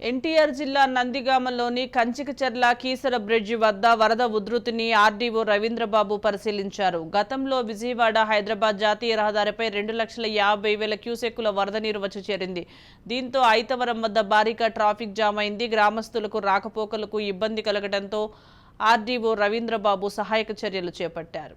ఎన్టీఆర్ జిల్లా నందిగామలోని కంచికచర్ల కీసర బ్రిడ్జి వద్ద వరద ఉధృతిని ఆర్డీఓ రవీంద్రబాబు పరిశీలించారు. గతంలో విజయవాడ హైదరాబాద్ జాతీయ రహదారిపై రెండు లక్షల యాభై వేల క్యూసెక్కుల వరద నీరు వచ్చి చేరింది. దీంతో ఐతవరం వద్ద భారీగా ట్రాఫిక్ జామ్ అయింది. గ్రామస్తులకు రాకపోకలకు ఇబ్బంది కలగడంతో ఆర్డీఓ రవీంద్రబాబు సహాయక చర్యలు చేపట్టారు.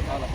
చాలా